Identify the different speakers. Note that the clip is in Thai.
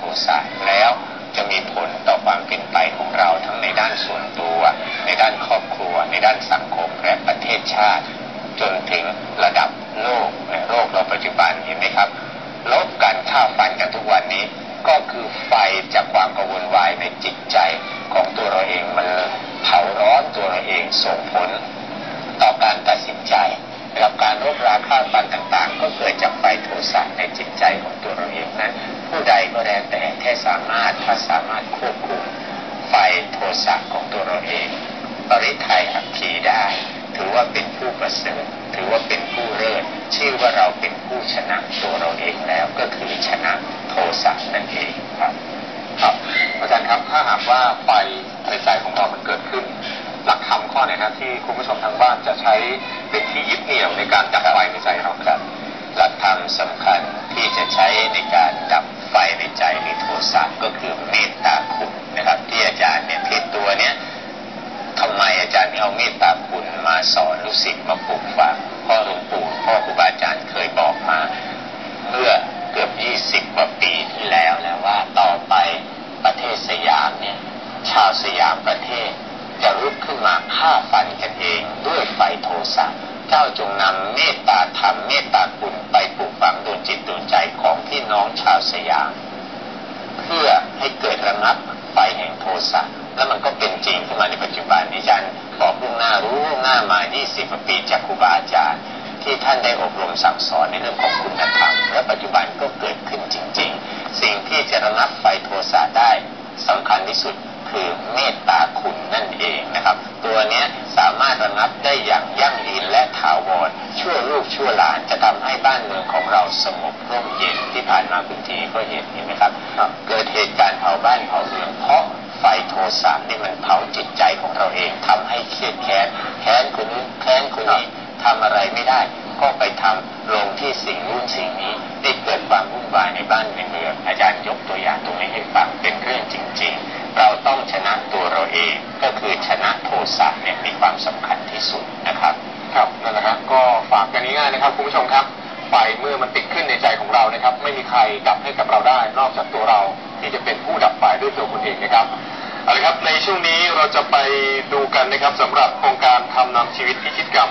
Speaker 1: ทสะแล้ว จะมีผลต่อความเป็นไปของเราทั้งในด้านส่วนตัว ในด้านครอบครัว ในด้านสังคมและประเทศชาติ จนถึงระดับโลกในโลกเราปัจจุบันเห็นไหมครับลบกันฆ่าฟันกันทุกวันนี้ ก็คือไฟจากความกังวลวายในจิตใจของตัวเราเองมันเผาร้อนตัวเราเองส่งผล ต่อการตัดสินใจนะครับการรบราฆ่าฟันามารถถ้าสามารถควบคุมไฟโทสะของตัวเราเอง ปริไทยอัคคีได้ ถือว่าเป็นผู้ประเสริฐถือว่าเป็นผู้เลิศชื่อว่าเราเป็นผู้ชนะตัวเราเองแล้วก็คือชนะโทสะนั่นเองครับ
Speaker 2: ครับอาจารย์ครับถ้าหากว่าไฟในใจของเรามันเกิดขึ้น หลักธรรมข้อไหนนะที่คุณผู้ชมทางบ้านจะใช้เป็นที่ยึดเหนี่ยวในการดับไฟในใจเราครับ
Speaker 1: หลักธรรมสำคัญที่จะใช้ในการ เอาเมตตาคุณมาสอนลูกศิษย์มาปลูกฝังพ่อหลวงปู่พ่อครูบาอาจารย์เคยบอกมา เมื่อเกือบ20กว่าปีที่แล้วแล้วว่าต่อไปประเทศสยามเนี่ยชาวสยามประเทศ จะรุกขึ้นมาฆ่าฟันกันเองด้วยไฟโทสะเจ้าจงนำเมตตาธรรมเมตตาคุณไปปลูก 40กว่าปีจากครูบาอาจารย์ ที่ท่านได้อบรมสั่งสอนในเรื่องของคุณธรรมและปัจจุบันก็เกิดขึ้นจริง ๆ สิ่งที่จะระงับไฟโทสะได้สำคัญที่สุดคือเมตตาคุณนั่นเองนะครับ ตัวนี้สามารถระงับได้อย่างยั่งยืนและถาวรชั่วลูกชั่วหลานจะทำให้บ้านเมืองของเราสงบร่มเย็นที่ผ่านมาคุณทีก็เห็นเห็นไหมครับ เกิดเหตุการณ์เผาบ้านเผาเมืองเพราะไฟโทสะนี่มันเผาจิตใจของเราเองทำให้เครียดแค้นแค้นคนนู้ ไม่ได้ ก็ไปทำลงที่สิ่งนู้นสิ่งนี้ได้เกิดความวุ่นวายในบ้านในเมืองอาจารย์ยกตัวอย่างตรงนี้ให้ฟังเป็นเรื่องจริง ๆ เราต้องชนะตัวเราเองก็คือชนะโทสะเนี่ยมีความสำคัญที่สุดนะครับ
Speaker 2: ครับนั่นแหละครับก็ฝากกันง่ายๆนะครับคุณผู้ชมครับไฟเมื่อมันติดขึ้นในใจของเรานะครับ ไม่มีใครดับให้กับเราได้ นอกจากตัวเราที่จะเป็นผู้ดับไฟด้วยตัวคุณเองนะครับเอาละครับในช่วงนี้เราจะไปดูกันนะครับสำหรับโครงการทำนำชีวิตพิชิตกรรม